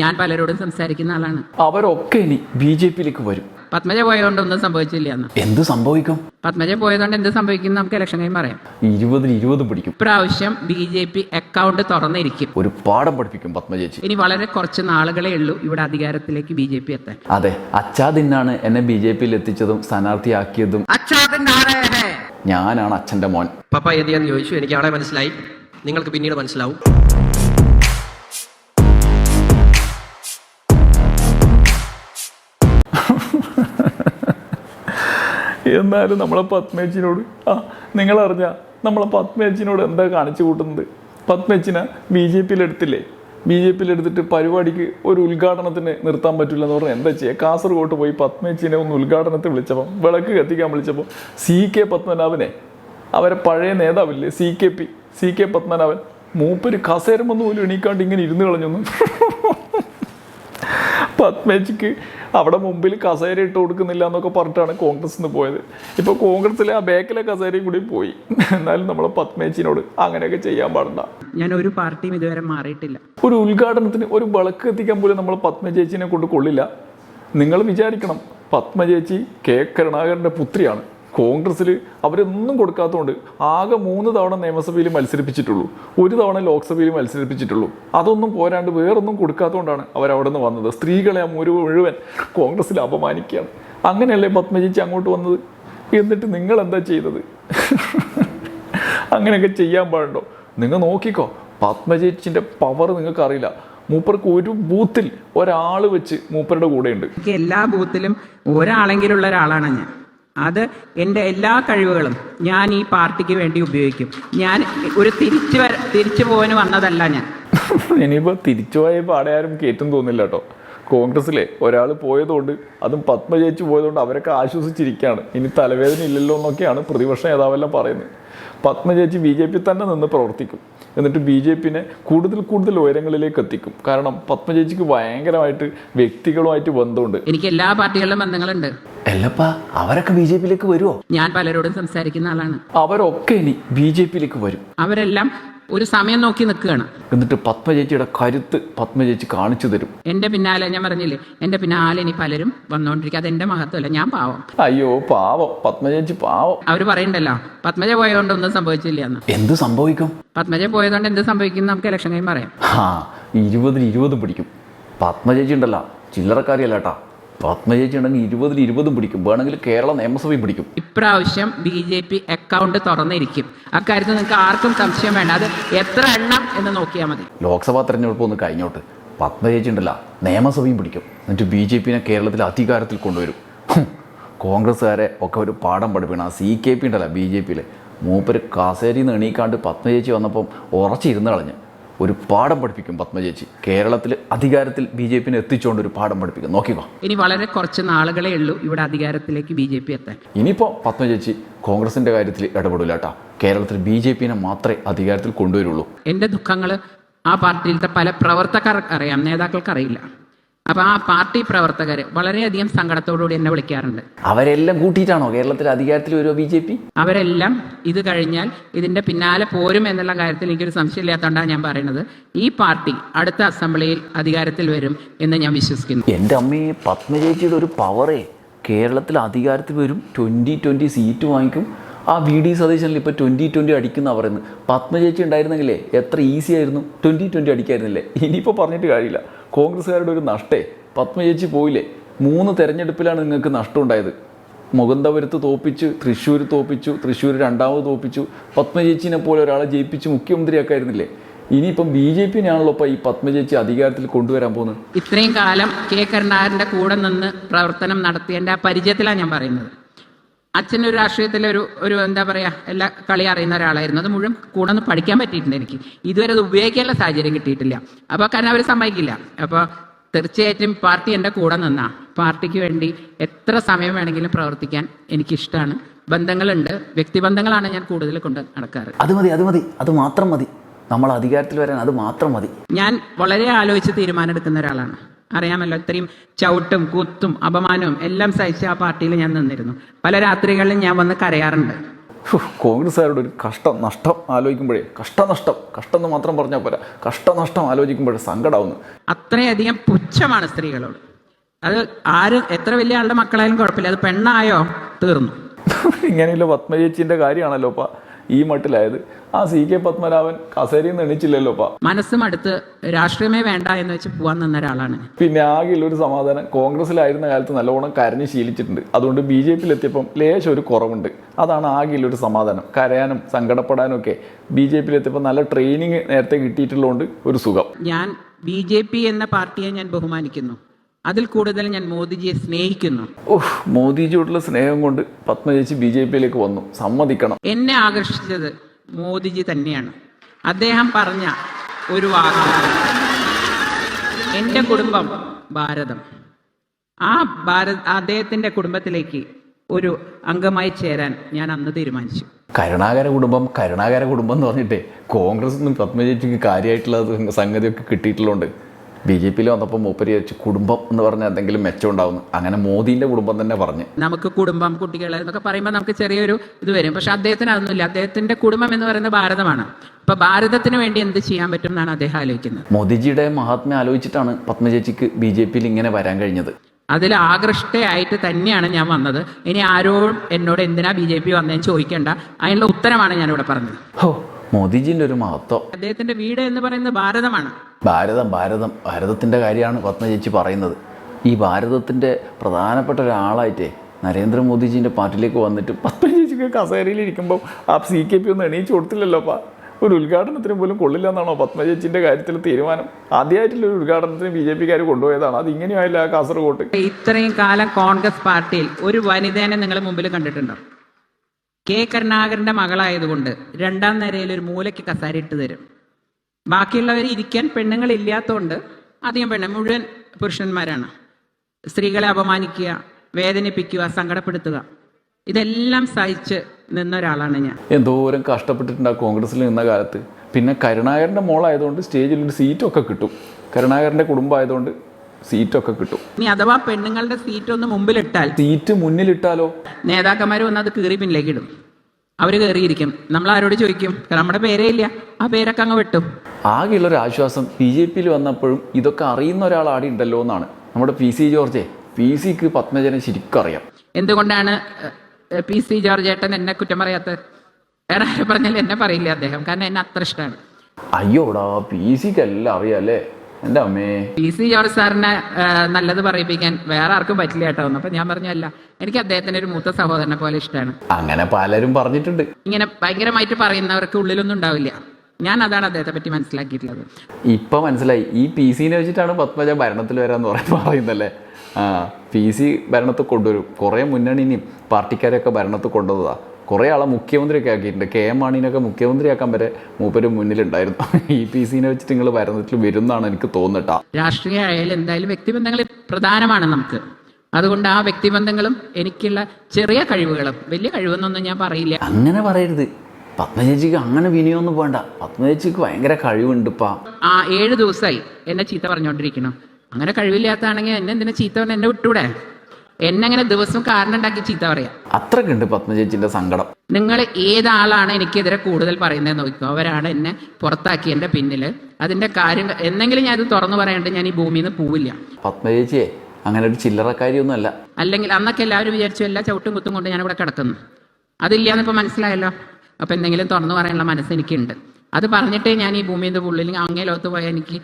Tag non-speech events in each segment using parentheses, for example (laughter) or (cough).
ഞാൻ പലരോടും സംസാരിക്കുന്ന ആളാണ്. അവരൊക്കെ ഇനി ബി ജെ പിയിലേക്ക് വരും. പത്മജ പോയതുകൊണ്ട് ഒന്നും സംഭവിച്ചില്ല എന്ന് എന്ത് സംഭവിക്കും? പത്മജ പോയതുകൊണ്ട് എന്ത് സംഭവിക്കും നമുക്ക് ഇലക്ഷൻ കഴിയും പറയാം ഇരുപതിന് ഇരുപതും പിടിക്കും. ഇപ്രാവശ്യം ബി ജെ പി അക്കൗണ്ട് തുറന്നിരിക്കും. ഒരു പാഠം പഠിപ്പിക്കും പത്മജേച്ചി. ഇനി വളരെ കുറച്ച് നാളുകളേ ഉള്ളൂ ഇവിടെ അധികാരത്തിലേക്ക് ബി ജെ പി എത്താൻ. അതെ അച്ഛാദിന്നാണ് എന്നെ ബി ജെ പിയിൽ എത്തിച്ചതും സ്ഥാനാർത്ഥിയാക്കിയതും ഞാനാണ് അച്ഛന്റെ മോൻ. പപ്പ എന്തിയാന്ന് ചോദിച്ചു? എനിക്ക് ആളെ മനസ്സിലായി. നിങ്ങൾക്ക് പിന്നീട് മനസ്സിലാവും. എന്നാലും നമ്മളെ പത്മേച്ചിനോട് ആ നിങ്ങളറിഞ്ഞ നമ്മളെ പത്മേച്ചിനോട് എന്താ കാണിച്ചു കൂട്ടുന്നത്? പത്മേച്ചിനെ ബി ജെ പിയിൽ എടുത്തില്ലേ ബി ജെ പിയിൽ എടുത്തിട്ട് പരിപാടിക്ക് ഒരു ഉദ്ഘാടനത്തിന് നിർത്താൻ പറ്റില്ല എന്ന് പറഞ്ഞാൽ എന്താ ചെയ്യുക കാസർഗോട്ട് പോയി പത്മേച്ചിനെ ഒന്ന് ഉദ്ഘാടനത്തിൽ വിളിച്ചപ്പോൾ വിളക്ക് കത്തിക്കാൻ വിളിച്ചപ്പോൾ സി കെ പത്മനാഭനെ അവരെ പഴയ നേതാവില്ലേ C K P C K Padmanabhan മൂപ്പര് കസേരം വന്ന് പോലും എണീക്കാണ്ട് ഇങ്ങനെ ഇരുന്ന് കളഞ്ഞൊന്നും. പത്മേജിക്ക് അവിടെ മുമ്പിൽ കസേര ഇട്ട് കൊടുക്കുന്നില്ല എന്നൊക്കെ പറഞ്ഞിട്ടാണ് കോൺഗ്രസ് നിന്ന് പോയത്. ഇപ്പോൾ കോൺഗ്രസ്സിലെ ആ ബേക്കിലെ കസേരയും കൂടി പോയി. എന്നാലും നമ്മൾ പത്മേച്ചിനോട് അങ്ങനെയൊക്കെ ചെയ്യാൻ പാടില്ല. ഞാൻ ഒരു പാർട്ടിയും ഇതുവരെ മാറിയിട്ടില്ല. ഒരു ഉദ്ഘാടനത്തിന് ഒരു വിളക്ക് എത്തിക്കാൻ പോലും നമ്മൾ പത്മചേച്ചിനെ കൊണ്ട് കൊള്ളില്ല. നിങ്ങൾ വിചാരിക്കണം പത്മചേച്ചി കെ കരുണാകരന്റെ പുത്രിയാണ്. കോൺഗ്രസ്സിൽ അവരൊന്നും കൊടുക്കാത്തതുകൊണ്ട് ആകെ മൂന്ന് തവണ നിയമസഭയിൽ മത്സരിപ്പിച്ചിട്ടുള്ളൂ. ഒരു തവണ ലോക്സഭയിൽ മത്സരിപ്പിച്ചിട്ടുള്ളൂ. അതൊന്നും പോരാണ്ട് വേറൊന്നും കൊടുക്കാത്തതുകൊണ്ടാണ് അവരവിടെ നിന്ന് വന്നത്. സ്ത്രീകളെ മുഴുവൻ കോൺഗ്രസ്സിൽ അപമാനിക്കുകയാണ്. അങ്ങനെയല്ലേ പത്മജിച്ച് അങ്ങോട്ട് വന്നത്? എന്നിട്ട് നിങ്ങൾ എന്താ ചെയ്തത്? അങ്ങനെയൊക്കെ ചെയ്യാൻ പാടുണ്ടോ? നിങ്ങൾ നോക്കിക്കോ പത്മജിച്ചിന്റെ പവർ നിങ്ങൾക്ക് അറിയില്ല മൂപ്പർക്ക് ഒരു ബൂത്തിൽ ഒരാൾ വെച്ച് മൂപ്പരുടെ കൂടെയുണ്ട്. എല്ലാ ബൂത്തിലും ഒരാളെങ്കിലുള്ള ഒരാളാണ് ഞാൻ. അത് എന്റെ എല്ലാ കഴിവുകളും ഞാൻ ഈ പാർട്ടിക്ക് വേണ്ടി ഉപയോഗിക്കും. ഞാൻ ഒരു തിരിച്ചു വര തിരിച്ചു പോകാൻ വന്നതല്ല ഞാൻ. ഇനിയിപ്പോൾ തിരിച്ചുപോയ പാടയാരും കയറ്റും തോന്നില്ല കേട്ടോ കോൺഗ്രസ്സിലെ ഒരാൾ പോയതുകൊണ്ട് അതും പത്മ ജയിച്ചു പോയതുകൊണ്ട് അവരൊക്കെ ആശ്വസിച്ചിരിക്കുകയാണ് ഇനി തലവേദന ഇല്ലല്ലോ എന്നൊക്കെയാണ് പ്രതിപക്ഷ നേതാവെല്ലാം പറയുന്നത്. പത്മ ജയിച്ച് ബി ജെ പി തന്നെ നിന്ന് പ്രവർത്തിക്കും. എന്നിട്ട് ബി ജെ പിനെ കൂടുതൽ കൂടുതൽ ഉയരങ്ങളിലേക്ക് എത്തിക്കും. കാരണം പത്മചേച്ചിക്ക് ഭയങ്കരമായിട്ട് വ്യക്തികളുമായിട്ട് ബന്ധമുണ്ട്. എനിക്ക് എല്ലാ പാർട്ടികളിലും ബന്ധങ്ങളുണ്ട്. അല്ലപ്പാ അവരൊക്കെ ബി ജെ പിയിലേക്ക് വരുമോ ഞാൻ പലരോടും സംസാരിക്കുന്ന ആളാണ്. അവരൊക്കെ ഇനി ബി ജെ പിയിലേക്ക് വരും. അവരെല്ലാം ഒരു സമയം നോക്കി നിൽക്കുകയാണ്. എന്നിട്ട് പത്മചേച്ചിയുടെ കരുത്ത് പത്മചേച്ചി കാണിച്ചു തരും. എന്റെ പിന്നാലെ ഞാൻ പറഞ്ഞില്ലേ എന്റെ പിന്നാലെ ഇനി പലരും വന്നോണ്ടിരിക്കും. അത് എന്റെ മഹത്വല്ല ഞാൻ പാവം. അയ്യോ പാവം. പത്മചേച്ചി പാവം. അവർ പറയണ്ടല്ലോ പത്മജ പോയതുകൊണ്ട് ഒന്നും സംഭവിച്ചില്ല എന്ന് എന്ത് സംഭവിക്കും? പത്മജ പോയതുകൊണ്ട് എന്ത് സംഭവിക്കും നമുക്ക് ഇലക്ഷൻ കഴിയും പറയാം ആ ഇരുപതിന് ഇരുപതും പിടിക്കും. പത്മചേച്ചി ഉണ്ടല്ലോ ചില്ലറക്കാരിയല്ല കേട്ടാ പത്മചേച്ചി ഉണ്ടെങ്കിൽ ഇരുപതിന് ഇരുപതും പിടിക്കും. വേണമെങ്കിൽ കേരള നിയമസഭയും പിടിക്കും. ഇപ്രാവശ്യം ബി ജെ പി അക്കൗണ്ട് തുറന്നിരിക്കും. അക്കാര്യത്തിൽ നിങ്ങൾക്ക് ആർക്കും സംശയം വേണ്ട. അത് എത്ര എണ്ണം എന്ന് നോക്കിയാൽ മതി. ലോക്സഭാ തെരഞ്ഞെടുപ്പ് ഒന്ന് കഴിഞ്ഞോട്ട് പത്മചേച്ചി ഉണ്ടല്ല നിയമസഭയും പിടിക്കും. എന്നിട്ട് ബി ജെ പിനെ കേരളത്തിൽ അധികാരത്തിൽ കൊണ്ടുവരും. കോൺഗ്രസ്സുകാരെ ഒക്കെ ഒരു പാഠം പഠിപ്പിക്കണം. ആ സി കെ പി ഉണ്ടല്ല ബി ജെ പിയിൽ മൂപ്പര് കാസേരിയിൽ നിന്ന് എണീക്കാണ്ട് പത്മചേച്ചി വന്നപ്പം ഉറച്ചിരുന്ന് കളഞ്ഞ്. ഒരു പാഠം പഠിപ്പിക്കും പത്മജേച്ചി കേരളത്തിൽ അധികാരത്തിൽ ബി ജെ പിന്നെ എത്തിച്ചുകൊണ്ട് ഒരു പാഠം പഠിപ്പിക്കും. നോക്കിക്കോ. ഇനി വളരെ കുറച്ച് നാളുകളേ ഉള്ളൂ ഇവിടെ അധികാരത്തിലേക്ക് ബി ജെ പി എത്താൻ. ഇനിയിപ്പോൾ പത്മചേച്ചി കോൺഗ്രസിന്റെ കാര്യത്തിൽ ഇടപെടില്ല കേട്ടോ കേരളത്തിൽ ബി ജെ പിനെ മാത്രമേ അധികാരത്തിൽ കൊണ്ടുവരുള്ളൂ. എന്റെ ദുഃഖങ്ങൾ ആ പാർട്ടിയിലത്തെ പല പ്രവർത്തകർക്ക് അറിയാം നേതാക്കൾക്ക് അറിയില്ല. അപ്പോൾ ആ പാർട്ടി പ്രവർത്തകർ വളരെയധികം സങ്കടത്തോടുകൂടി എന്നെ വിളിക്കാറുണ്ട്. അവരെല്ലാം കൂട്ടിയിട്ടാണോ കേരളത്തിൽ അധികാരത്തിൽ വരുമോ ബി ജെ പി? അവരെല്ലാം ഇത് കഴിഞ്ഞാൽ ഇതിന്റെ പിന്നാലെ പോരും എന്നുള്ള കാര്യത്തിൽ എനിക്കൊരു സംശയമില്ലാത്തതുകൊണ്ടാണ് ഞാൻ പറയുന്നത്. ഈ പാർട്ടി അടുത്ത അസംബ്ലിയിൽ അധികാരത്തിൽ വരും എന്ന് ഞാൻ വിശ്വസിക്കുന്നു. എന്റെ അമ്മയെ പത്മചേച്ചിയുടെ ഒരു പവറേ കേരളത്തിൽ അധികാരത്തിൽ വരും. ട്വന്റി ട്വന്റി സീറ്റ് വാങ്ങിക്കും. ആ വി ഡി സതീശനിൽ ഇപ്പോൾ ട്വന്റി ട്വന്റി അടിക്കുന്ന പറയുന്നത്. പത്മചേച്ചി ഉണ്ടായിരുന്നെങ്കിലേ എത്ര ഈസി ആയിരുന്നു. ട്വന്റി ട്വന്റി അടിക്കായിരുന്നില്ലേ? ഇനിയിപ്പോൾ പറഞ്ഞിട്ട് കാര്യമില്ല. കോൺഗ്രസ്സുകാരുടെ ഒരു നഷ്ടേ. പത്മചേച്ചി പോയില്ലേ? മൂന്ന് തെരഞ്ഞെടുപ്പിലാണ് നിങ്ങൾക്ക് നഷ്ടം ഉണ്ടായത് മുകുന്ദപുരത്ത് തോപ്പിച്ചു തൃശ്ശൂർ തോപ്പിച്ചു തൃശ്ശൂർ രണ്ടാമത് തോപ്പിച്ചു. പത്മചേച്ചിനെ പോലെ ഒരാളെ ജയിപ്പിച്ച് മുഖ്യമന്ത്രിയൊക്കെ ആയിരുന്നില്ലേ ഇനിയിപ്പം ബി ജെ പിന്നാണല്ലോ ഇപ്പം ഈ പത്മചേച്ചി അധികാരത്തിൽ കൊണ്ടുവരാൻ പോകുന്നത്? ഇത്രയും കാലം കെ കരുണാകരന്റെ കൂടെ നിന്ന് പ്രവർത്തനം നടത്തിയതിന്റെ ആ പരിചയത്തിലാണ് ഞാൻ പറയുന്നത്. അച്ഛനൊരു രാഷ്ട്രീയത്തിലെ ഒരു ഒരു എന്താ പറയാ എല്ലാ കളി അറിയുന്ന ഒരാളായിരുന്നു. അത് മുഴുവൻ കൂടെ ഒന്ന് പഠിക്കാൻ പറ്റിയിട്ടുണ്ട് എനിക്ക്. ഇതുവരെ അത് ഉപയോഗിക്കാനുള്ള സാഹചര്യം കിട്ടിയിട്ടില്ല. അപ്പോൾ കാരണം അവർ സമ്മതിക്കില്ല. അപ്പോൾ തീർച്ചയായിട്ടും പാർട്ടി എന്റെ കൂടെ നിന്നാ. പാർട്ടിക്ക് വേണ്ടി എത്ര സമയം വേണമെങ്കിലും പ്രവർത്തിക്കാൻ എനിക്കിഷ്ടമാണ് ബന്ധങ്ങളുണ്ട്. വ്യക്തിബന്ധങ്ങളാണ് ഞാൻ കൂടുതൽ കൊണ്ട് നടക്കാറ്. അത് മതി അത് മതി. അത് മാത്രം മതി. നമ്മൾ അധികാരത്തിൽ വരാൻ അത് മാത്രം മതി. ഞാൻ വളരെ ആലോചിച്ച് തീരുമാനം എടുക്കുന്ന ഒരാളാണ്. അറിയാമല്ലോ ഇത്രയും ചവിട്ടും കൂത്തും അപമാനവും എല്ലാം സഹിച്ച് ആ പാർട്ടിയിൽ ഞാൻ നിന്നിരുന്നു. പല രാത്രികളിലും ഞാൻ വന്ന് കരയാറുണ്ട്. കോൺഗ്രസ്സുകാരുടെ ഒരു കഷ്ടം നഷ്ടം ആലോചിക്കുമ്പോഴേ കഷ്ടനഷ്ടം കഷ്ടം എന്ന് മാത്രം പറഞ്ഞാൽ പോരാ. കഷ്ടനഷ്ടം ആലോചിക്കുമ്പോഴേ സങ്കടമാവുന്നു അത്രയധികം പുച്ഛമാണ് സ്ത്രീകളോട്. അത് ആര് എത്ര വലിയ ആളുടെ മക്കളായാലും കുഴപ്പമില്ല. അത് പെണ്ണായോ? തീർന്നു. ഇങ്ങനെയുള്ള പത്മചേച്ചിന്റെ കാര്യമാണല്ലോ അപ്പ ഈ മട്ടിലായത്. ആ സി കെ പത്മനാഭൻ കസേരയിൽ നിന്ന് എണീച്ചില്ലല്ലോ അപ്പ മനസ്സും അടുത്ത് രാഷ്ട്രീയമേ വേണ്ട എന്ന് വെച്ച് പോവാൻ നിന്ന ഒരാളാണ്. പിന്നെ ആകെയുള്ള ഒരു സമാധാനം കോൺഗ്രസ്സിലായിരുന്ന കാലത്ത് നല്ലോണം കരഞ്ഞ് ശീലിച്ചിട്ടുണ്ട്. അതുകൊണ്ട് ബി ജെ പിയിൽ എത്തിയപ്പം ലേശം ഒരു കുറവുണ്ട്. അതാണ് ആകെയുള്ള ഒരു സമാധാനം. കരയാനും സങ്കടപ്പെടാനും ഒക്കെ ബി ജെ പിയിൽ എത്തിയപ്പോൾ നല്ല ട്രെയിനിങ് നേരത്തെ കിട്ടിയിട്ടുള്ളതുകൊണ്ട് ഒരു സുഖം. ഞാൻ ബി ജെ പി എന്ന പാർട്ടിയെ ഞാൻ ബഹുമാനിക്കുന്നു. അതിൽ കൂടുതൽ ഞാൻ മോദിജിയെ സ്നേഹിക്കുന്നു. ഓഹ് മോദിജിയോടുള്ള സ്നേഹം കൊണ്ട് പത്മചേച്ചി ബി ജെ പിയിലേക്ക് വന്നു. സമ്മതിക്കണം. എന്നെ ആകർഷിച്ചത് മോദിജി തന്നെയാണ്. അദ്ദേഹം പറഞ്ഞ ഒരു വാക്ക് എന്റെ കുടുംബം ഭാരതം. ആ ഭാരത് അദ്ദേഹത്തിന്റെ കുടുംബത്തിലേക്ക് ഒരു അംഗമായി ചേരാൻ ഞാൻ അന്ന് തീരുമാനിച്ചു. കരുണാകര കുടുംബം കരുണാകര കുടുംബം എന്ന് പറഞ്ഞിട്ടേ കോൺഗ്രസ് നിന്നും പത്മചേച്ചിക്ക് കാര്യമായിട്ടുള്ള സംഗതിയൊക്കെ കിട്ടിയിട്ടുള്ളതുകൊണ്ട് ബി ജെ പിയിൽ വന്നപ്പോൾ മൂപ്പര് വെച്ച് കുടുംബം എന്ന് പറഞ്ഞാൽ എന്തെങ്കിലും മെച്ചം ഉണ്ടാവും അങ്ങനെ മോദിന്റെ കുടുംബം തന്നെ പറഞ്ഞു. നമുക്ക് കുടുംബം കുട്ടികൾ എന്നൊക്കെ പറയുമ്പോൾ നമുക്ക് ചെറിയൊരു ഇത് വരും. പക്ഷെ അദ്ദേഹത്തിന് അതൊന്നുമില്ല. അദ്ദേഹത്തിന്റെ കുടുംബം എന്ന് പറയുന്നത് ഭാരതമാണ്. അപ്പൊ ഭാരതത്തിന് വേണ്ടി എന്ത് ചെയ്യാൻ പറ്റും എന്നാണ് അദ്ദേഹം ആലോചിക്കുന്നത്. മോദിജിയുടെ മഹാത്മ്യം ആലോചിച്ചിട്ടാണ് പത്മചേച്ചിക്ക് ബി ജെ പിയിൽ ഇങ്ങനെ വരാൻ കഴിഞ്ഞത്. അതിൽ ആകൃഷ്ടയായിട്ട് തന്നെയാണ് ഞാൻ വന്നത്. ഇനി ആരോടും എന്നോട് എന്തിനാ ബി ജെ പി വന്നതെന്ന് ചോദിക്കേണ്ട. അതിനുള്ള ഉത്തരമാണ് ഞാനിവിടെ പറഞ്ഞത്. ഹോ മോദിജിന്റെ ഒരു മഹത്വം. അദ്ദേഹത്തിന്റെ വീട് എന്ന് പറയുന്നത് ഭാരതമാണ്. ഭാരതം ഭാരതം ഭാരതത്തിന്റെ കാര്യമാണ് പത്മചേച്ചി പറയുന്നത്. ഈ ഭാരതത്തിന്റെ പ്രധാനപ്പെട്ട ഒരാളായിട്ടേ നരേന്ദ്രമോദിജിന്റെ പാർട്ടിയിലേക്ക് വന്നിട്ട് പത്മചേച്ചിക്ക് കസേരയിൽ ഇരിക്കുമ്പോൾ ആ സി കെ പി ഒന്നും എണീച്ചു കൊടുത്തില്ലല്ലോ അപ്പാ. ഒരു ഉദ്ഘാടനത്തിന് പോലും കൊള്ളില്ല എന്നാണോ പത്മചേച്ചിന്റെ കാര്യത്തിൽ തീരുമാനം? ആദ്യമായിട്ടുള്ള ഒരു ഉദ്ഘാടനത്തിന് ബി ജെ പിക്കാർ കൊണ്ടുപോയതാണ്. അത് ഇങ്ങനെയായില്ല കാസർകോട്ട് കാസർഗോട്ട്? ഇത്രയും കാലം കോൺഗ്രസ് പാർട്ടിയിൽ ഒരു വനിതേനെ നിങ്ങളുടെ മുമ്പിൽ കണ്ടിട്ടുണ്ടോ? കെ കരുണാകരന്റെ മകളായതുകൊണ്ട് രണ്ടാം നിരയിൽ ഒരു മൂലയ്ക്ക് കസാരി ഇട്ട് തരും. ബാക്കിയുള്ളവർ ഇരിക്കാൻ പെണ്ണുങ്ങൾ ഇല്ലാത്തതുകൊണ്ട് അധികം പെണ്ണ് മുഴുവൻ പുരുഷന്മാരാണ്. സ്ത്രീകളെ അപമാനിക്കുക വേദനിപ്പിക്കുക സങ്കടപ്പെടുത്തുക. ഇതെല്ലാം സഹിച്ച് നിന്ന ഒരാളാണ് ഞാൻ. എന്തോരം കഷ്ടപ്പെട്ടിട്ടുണ്ട് ആ കോൺഗ്രസ്സിൽ നിന്ന കാലത്ത്. പിന്നെ കരുണാകരന്റെ മോളായതുകൊണ്ട് സ്റ്റേജിൽ ഒരു സീറ്റൊക്കെ കിട്ടും. കരുണാകരന്റെ കുടുംബമായതുകൊണ്ട് സീറ്റൊക്കെ കിട്ടും. ഇനി അഥവാ പെണ്ണുങ്ങളുടെ സീറ്റ് ഒന്ന് മുമ്പിലിട്ടാൽ സീറ്റ് മുന്നിലിട്ടാലോ? നേതാക്കന്മാർ വന്ന് അത് കീറി പിന്നിലേക്ക് ഇടും. അവർ കയറിയിരിക്കും. നമ്മൾ ആരോട് ചോദിക്കും നമ്മുടെ പേരേ ഇല്ല. ആ പേരൊക്കെ അങ്ങ് വെട്ടും. ആകെയുള്ള ഒരു ആശ്വാസം ബി ജെ പിയിൽ വന്നപ്പോഴും ഇതൊക്കെ അറിയുന്ന ഒരാൾ ആടെ ഉണ്ടല്ലോ എന്നാണ്. നമ്മുടെ പി സി ജോർജെ പി സിക്ക് പത്മജനെ ശരിക്കും അറിയാം എന്തുകൊണ്ടാണ് പി സി ജോർജ് ഏട്ടൻ എന്നെ കുറ്റം പറയാത്തത്? വേറെ ആരും പറഞ്ഞാലും എന്നെ പറയില്ല അദ്ദേഹം. കാരണം എന്നെ അത്ര ഇഷ്ടമാണ്. അയ്യോടാ പി സിക്ക് എല്ലാം അറിയാം അല്ലേ? എന്റെ അമ്മേ. പി സി ജോർജ് സാറിനെ നല്ലത് പറയിപ്പിക്കാൻ വേറെ ആർക്കും പറ്റില്ല കേട്ടോ. അപ്പൊ ഞാൻ പറഞ്ഞല്ല എനിക്ക് അദ്ദേഹത്തിന്റെ ഒരു മൂത്ത സഹോദരനെ പോലെ ഇഷ്ടമാണ് അങ്ങനെ പലരും പറഞ്ഞിട്ടുണ്ട്. ഇങ്ങനെ ഭയങ്കരമായിട്ട് പറയുന്നവർക്ക് ഉള്ളിലൊന്നും ഉണ്ടാവില്ല. ഞാൻ അതാണ് അദ്ദേഹത്തെ പറ്റി മനസ്സിലാക്കിയിട്ടുള്ളത്. ഇപ്പൊ മനസ്സിലായി. ഈ പി സിനെ വെച്ചിട്ടാണ് പത്മജ ഭരണത്തിൽ വരാന്ന് പറയുന്നല്ലേ? ആ പി സി ഭരണത്തിൽ കൊണ്ടുവരും. കുറേ മുന്നണിനെയും പാർട്ടിക്കാരെയൊക്കെ ഭരണത്തിൽ കൊണ്ടുവന്നതാ. കുറേ ആളെ മുഖ്യമന്ത്രിയൊക്കെ ആക്കിയിട്ടുണ്ട്. കെ എം മാണിനൊക്കെ മുഖ്യമന്ത്രിയാക്കാൻ വരെ മൂപ്പര് മുന്നിലുണ്ടായിരുന്നു. (laughs) ഇ പി സിനെ വെച്ചിട്ട് നിങ്ങൾ ഭരണത്തിൽ വരുന്നതാണ് എനിക്ക് തോന്നിട്ട രാഷ്ട്രീയ ആയാലും എന്തായാലും വ്യക്തിബന്ധങ്ങൾ പ്രധാനമാണ് നമുക്ക്. അതുകൊണ്ട് ആ വ്യക്തിബന്ധങ്ങളും എനിക്കുള്ള ചെറിയ കഴിവുകളും വലിയ കഴിവെന്നൊന്നും ഞാൻ പറയില്ല. അങ്ങനെ പറയരുത്. പത്മചേച്ചിക്ക് അങ്ങനെ വിനയൊന്നും വേണ്ട. പത്മചേച്ചിക്ക് ഭയങ്കര കഴിവുണ്ട് ഇപ്പാ ആ ഏഴ് ദിവസമായി എന്നെ ചീത്ത പറഞ്ഞുകൊണ്ടിരിക്കണം അങ്ങനെ കഴിവില്ലാത്തതാണെങ്കിൽ എന്നെ എന്തിനാ ചീത്ത പറഞ്ഞ എന്നെ വിട്ടൂടെ? എന്നെ അങ്ങനെ ദിവസം കാരണം ഉണ്ടാക്കി ചീത്ത പറയാം? അത്രക്കുണ്ട് പത്മചേച്ചിന്റെ സങ്കടം. നിങ്ങൾ ഏതാളാണ് എനിക്കെതിരെ കൂടുതൽ പറയുന്നത് നോക്കിക്കോ. അവരാണ് എന്നെ പുറത്താക്കിയതിന്റെ പിന്നിൽ അതിന്റെ കാര്യം എന്തെങ്കിലും ഞാൻ ഇത് തുറന്നു പറയാണ്ട് ഞാൻ ഈ ഭൂമിയിൽ നിന്ന് പോവില്ല. പത്മചേച്ചിയെ അങ്ങനെ ഒരു ചില്ലറക്കാരിയൊന്നും അല്ല അല്ലെങ്കിൽ അന്നൊക്കെ എല്ലാവരും വിചാരിച്ചു എല്ലാ ചവിട്ടും കുത്തും കൊണ്ട് ഇവിടെ കിടക്കുന്നു. അതില്ലാന്ന് ഇപ്പം മനസ്സിലായല്ലോ? അപ്പൊ എന്തെങ്കിലും തുറന്നു പറയാനുള്ള മനസ്സ് എനിക്കുണ്ട്. അത് പറഞ്ഞിട്ടേ ഞാൻ ഈ ഭൂമിയിൽ ഉള്ളിൽ അങ്ങേ ലോകത്ത് പോയാൽ എനിക്ക്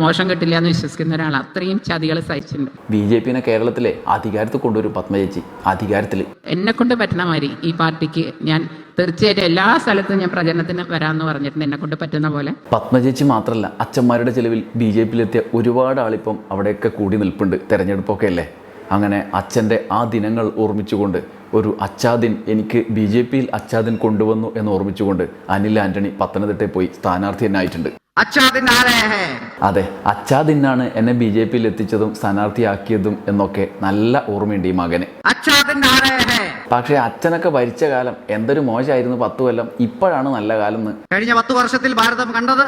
മോശം കിട്ടില്ല എന്ന് വിശ്വസിക്കുന്ന ഒരാൾ അത്രയും ചതികൾ സഹിച്ചിട്ടുണ്ട്. ബി ജെ പിന്നെ കേരളത്തിലെ അധികാരത്തിൽ കൊണ്ടുവരും പത്മചേച്ചി അധികാരത്തിൽ. എന്നെ കൊണ്ട് പറ്റുന്ന മാതിരി ഈ പാർട്ടിക്ക് ഞാൻ തീർച്ചയായിട്ടും എല്ലാ സ്ഥലത്തും ഞാൻ പ്രചരണത്തിന് വരാമെന്ന് പറഞ്ഞിട്ടുണ്ട്. എന്നെ കൊണ്ട് പറ്റുന്ന പോലെ. പത്മജേച്ചി മാത്രമല്ല അച്ഛന്മാരുടെ ചെലവിൽ ബി ജെ പിയിലെത്തിയ ഒരുപാട് ആളിപ്പം അവിടെയൊക്കെ കൂടി നിൽപ്പുണ്ട്. തെരഞ്ഞെടുപ്പൊക്കെ അല്ലേ? അങ്ങനെ അച്ഛന്റെ ആ ദിനങ്ങൾ ഓർമ്മിച്ചുകൊണ്ട് ഒരു അച്ചാദിൻ എനിക്ക് ബി ജെ പിയിൽ അച്ചാദിൻ കൊണ്ടുവന്നു എന്ന് ഓർമ്മിച്ചുകൊണ്ട് അനിൽ ആന്റണി പത്തനംതിട്ടയിൽ പോയി സ്ഥാനാർത്ഥി തന്നെ ആയിട്ടുണ്ട് അതെ അച്ചാദിന്നാണ് എന്നെ ബി ജെ പിയിൽ എത്തിച്ചതും സ്ഥാനാർത്ഥിയാക്കിയതും എന്നൊക്കെ നല്ല ഓർമ്മയുണ്ട് ഈ മകന്. പക്ഷെ അച്ഛനൊക്കെ ഭരിച്ച കാലം എന്തൊരു മോശമായിരുന്നു പത്ത് കൊല്ലം ഇപ്പോഴാണ് നല്ല കാലം കഴിഞ്ഞ പത്ത് വർഷത്തിൽ ഭാരതം കണ്ടത്.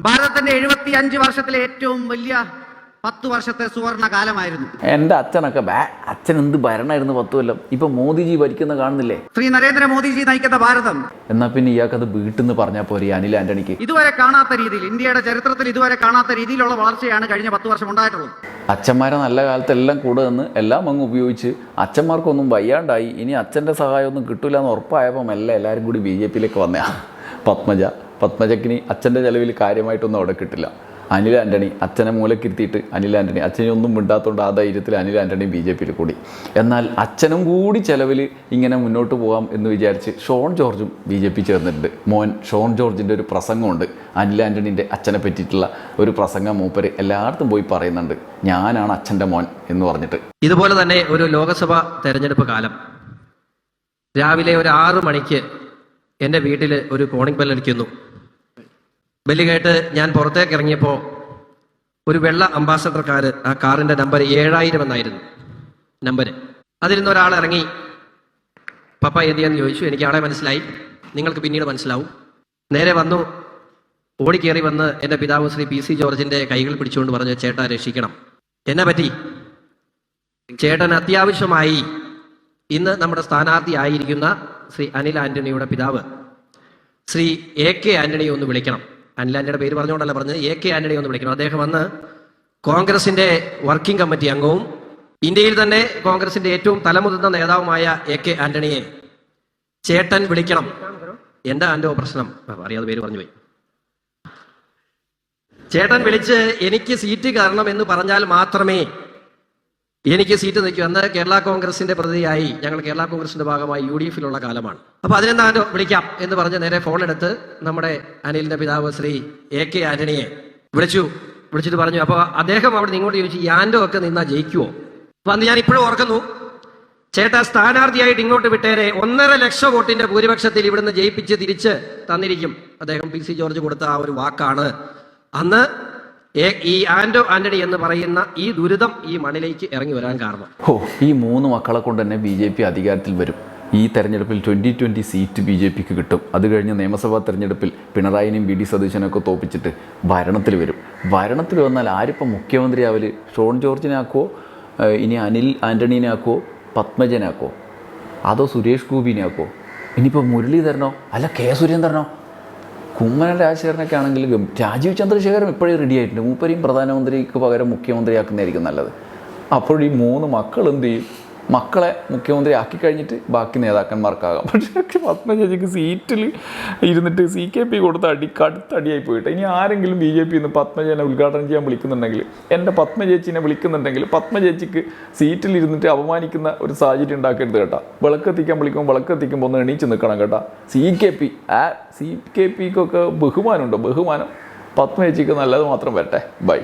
ഭാരതത്തിന്റെ എഴുപത്തി അഞ്ച് വർഷത്തിലെ ഏറ്റവും വലിയ പത്ത് വർഷത്തെ സുവർണ കാലമായിരുന്നു എന്റെ അച്ഛനൊക്കെ ബാ അച്ഛൻ എന്ത് ഭരണമായിരുന്നു പത്ത് കൊല്ലം? ഇപ്പൊ മോദിജി ഭരിക്കുന്ന കാണുന്നില്ലേ? ശ്രീ നരേന്ദ്രമോദിജി നയിക്കുന്ന ഭാരതം. എന്നാ പിന്നെ ഇയാൾക്കത് വീട്ടിൽ നിന്ന് പറഞ്ഞാൽ പോരെ അനിൽ ആന്റണിക്ക്? ഇതുവരെ കാണാത്ത രീതിയിൽ ഇന്ത്യയുടെ ചരിത്രത്തിൽ ഇതുവരെ കാണാത്ത രീതിയിലുള്ള വളർച്ചയാണ് കഴിഞ്ഞ പത്ത് വർഷം ഉണ്ടായിട്ടുള്ളത്. അച്ഛന്മാരെ നല്ല കാലത്ത് എല്ലാം കൂടെ നിന്ന് എല്ലാം അങ്ങ് ഉപയോഗിച്ച് അച്ഛന്മാർക്കൊന്നും വയ്യാണ്ടായി. ഇനി അച്ഛന്റെ സഹായമൊന്നും കിട്ടില്ല എന്ന് ഉറപ്പായപ്പം എല്ലാം എല്ലാവരും കൂടി ബി ജെ പിയിലേക്ക് വന്നയാ. പത്മജ പത്മജക്കിനി അച്ഛന്റെ ചെലവിൽ കാര്യമായിട്ടൊന്നും അവിടെ കിട്ടില്ല. അനിൽ ആന്റണി അച്ഛനെ മൂലക്കിരുത്തിയിട്ട് അനിൽ ആന്റണി അച്ഛനെ ഒന്നും മിണ്ടാത്തതുകൊണ്ട് ആ ധൈര്യത്തിൽ അനിൽ ആന്റണി ബി ജെ പിയിൽ കൂടി. എന്നാൽ അച്ഛനും കൂടി ചെലവിൽ ഇങ്ങനെ മുന്നോട്ട് പോകാം എന്ന് വിചാരിച്ച് ഷോൺ ജോർജും ബി ജെ പി ചേർന്നിട്ടുണ്ട്. മോൻ ഷോൺ ജോർജിന്റെ ഒരു പ്രസംഗമുണ്ട്. അനിൽ ആന്റണീന്റെ അച്ഛനെ പറ്റിയിട്ടുള്ള ഒരു പ്രസംഗം മൂപ്പര് എല്ലായിടത്തും പോയി പറയുന്നുണ്ട്. ഞാനാണ് അച്ഛന്റെ മോൻ എന്ന് പറഞ്ഞിട്ട്. ഇതുപോലെ തന്നെ ഒരു ലോകസഭാ തെരഞ്ഞെടുപ്പ് കാലം. രാവിലെ ഒരു ആറു മണിക്ക് എന്റെ വീട്ടിൽ ഒരു കോണിംഗ് ബെല്ലടിക്കുന്നു ബെല്ല് കേട്ട് ഞാൻ പുറത്തേക്ക് ഇറങ്ങിയപ്പോൾ ഒരു വെള്ള അംബാസഡർ ആ കാറിന്റെ നമ്പർ ഏഴായിരം എന്നായിരുന്നു. നമ്പർ അതിരുന്ന് ഒരാൾ ഇറങ്ങി പപ്പ എന്തിയാന്ന് ചോദിച്ചു? എനിക്ക് ആളെ മനസ്സിലായി. നിങ്ങൾക്ക് പിന്നീട് മനസ്സിലാവും. നേരെ വന്നു. ഓടിക്കേറി വന്ന് എന്റെ പിതാവ് ശ്രീ പി സി ജോർജിന്റെ കൈകൾ പിടിച്ചുകൊണ്ട് പറഞ്ഞു ചേട്ടാ രക്ഷിക്കണം. എന്നെ പറ്റി? ചേട്ടൻ അത്യാവശ്യമായി ഇന്ന് നമ്മുടെ സ്ഥാനാർത്ഥി ആയിരിക്കുന്ന ശ്രീ അനിൽ ആന്റണിയുടെ പിതാവ് ശ്രീ എ കെ ആന്റണിയെ ഒന്ന് വിളിക്കണം. ആന്റണിയുടെ പേര് പറഞ്ഞുകൊണ്ടല്ല പറഞ്ഞത്. എ കെ ആന്റണി ഒന്ന് വിളിക്കണം. അദ്ദേഹം വന്ന് കോൺഗ്രസിന്റെ വർക്കിംഗ് കമ്മിറ്റി അംഗവും ഇന്ത്യയിൽ തന്നെ കോൺഗ്രസിന്റെ ഏറ്റവും തലമുതിർന്ന നേതാവുമായ എ കെ ആന്റണിയെ ചേട്ടൻ വിളിക്കണം. എന്താ ആന്റോ പ്രശ്നം? അറിയാതെ പേര് പറഞ്ഞു പോയി. ചേട്ടൻ വിളിച്ച് എനിക്ക് സീറ്റ് കയറണം എന്ന് പറഞ്ഞാൽ മാത്രമേ എനിക്ക് സീറ്റ് നിൽക്കും. അന്ന് കേരള കോൺഗ്രസിന്റെ പ്രതിയായി ഞങ്ങൾ കേരള കോൺഗ്രസിന്റെ ഭാഗമായി യു ഡി എഫിലുള്ള കാലമാണ്. അപ്പൊ അതിനെന്താ വിളിക്കാം എന്ന് പറഞ്ഞ് നേരെ ഫോൺ എടുത്ത് നമ്മുടെ അനിലിന്റെ പിതാവ് ശ്രീ എ കെ ആന്റണിയെ വിളിച്ചു. വിളിച്ചിട്ട് പറഞ്ഞു അപ്പൊ അദ്ദേഹം അവിടെ നിങ്ങോട്ട് ചോദിച്ചു യാൻഡോ ഒക്കെ നിന്നാ ജയിക്കുവോ? അപ്പൊ അന്ന് ഞാൻ ഇപ്പോഴും ഓർക്കുന്നു. ചേട്ടാ സ്ഥാനാർത്ഥിയായിട്ട് ഇങ്ങോട്ട് വിട്ടേരെ ഒന്നര ലക്ഷം വോട്ടിന്റെ ഭൂരിപക്ഷത്തിൽ ഇവിടുന്ന് ജയിപ്പിച്ച് തിരിച്ച് തന്നിരിക്കും. അദ്ദേഹം പി സി ജോർജ് കൊടുത്ത ആ ഒരു വാക്കാണ്. അന്ന് ഈ ആന്റോ ആന്റണി എന്ന് പറയുന്ന ഈ ദുരിതം ഈ മണ്ണിലേക്ക് ഇറങ്ങി വരാൻ കാരണം. ഓ ഈ മൂന്ന് മക്കളെ കൊണ്ട് തന്നെ ബി ജെ പി അധികാരത്തിൽ വരും. ഈ തെരഞ്ഞെടുപ്പിൽ twenty twenty seat B J പിക്ക് കിട്ടും. അത് കഴിഞ്ഞ് നിയമസഭാ തെരഞ്ഞെടുപ്പിൽ പിണറായിനെയും ബി ഡി സതീശനൊക്കെ തോപ്പിച്ചിട്ട് ഭരണത്തിൽ വരും. ഭരണത്തിൽ വന്നാൽ ആരിപ്പം മുഖ്യമന്ത്രിയാവൽ? ഷോൺ ജോർജിനാക്കോ ഇനി അനിൽ ആന്റണീനാക്കോ പത്മജനാക്കോ അതോ സുരേഷ് ഗോപിനാക്കോ ഇനിയിപ്പോൾ മുരളീധരനോ? അല്ല കെ സുരേന്ദ്രനോ? കുമ്മനം രാജശേഖരനൊക്കെ ആണെങ്കിൽ രാജീവ് ചന്ദ്രശേഖരൻ ഇപ്പോഴേ റെഡി ആയിട്ടുണ്ട് മൂപ്പരെയും പ്രധാനമന്ത്രിക്ക് പകരം മുഖ്യമന്ത്രിയാക്കുന്നതായിരിക്കും നല്ലത്. അപ്പോൾ ഈ മൂന്ന് മക്കൾ എന്ത് ചെയ്യും? മക്കളെ മുഖ്യമന്ത്രി ആക്കി കഴിഞ്ഞിട്ട് ബാക്കി നേതാക്കന്മാർക്കാകാം. (laughs) പക്ഷേ പത്മചേച്ചിക്ക് സീറ്റിൽ ഇരുന്നിട്ട് സി കെ പി കൊടുത്ത അടി കടുത്തടിയായി പോയിട്ട്. ഇനി ആരെങ്കിലും ബി ജെ പി ഇന്ന് പത്മജനെ ഉദ്ഘാടനം ചെയ്യാൻ വിളിക്കുന്നുണ്ടെങ്കിൽ എന്റെ പത്മചേച്ചിനെ വിളിക്കുന്നുണ്ടെങ്കിൽ പത്മചേച്ചിക്ക് സീറ്റിൽ ഇരുന്നിട്ട് അപമാനിക്കുന്ന ഒരു സാഹചര്യം ഉണ്ടാക്കരുത് കേട്ടോ. വിളക്കെത്തിക്കാൻ വിളിക്കുമ്പോൾ വിളക്കെത്തിക്കുമ്പോൾ ഒന്ന് എണീച്ച് നിൽക്കണം കേട്ടോ. സി കെ പി ആ സി കെ പിക്കൊക്കെ ബഹുമാനമുണ്ടോ? ബഹുമാനം പത്മചേച്ചിക്ക് നല്ലത് മാത്രം വരട്ടെ. ബൈ.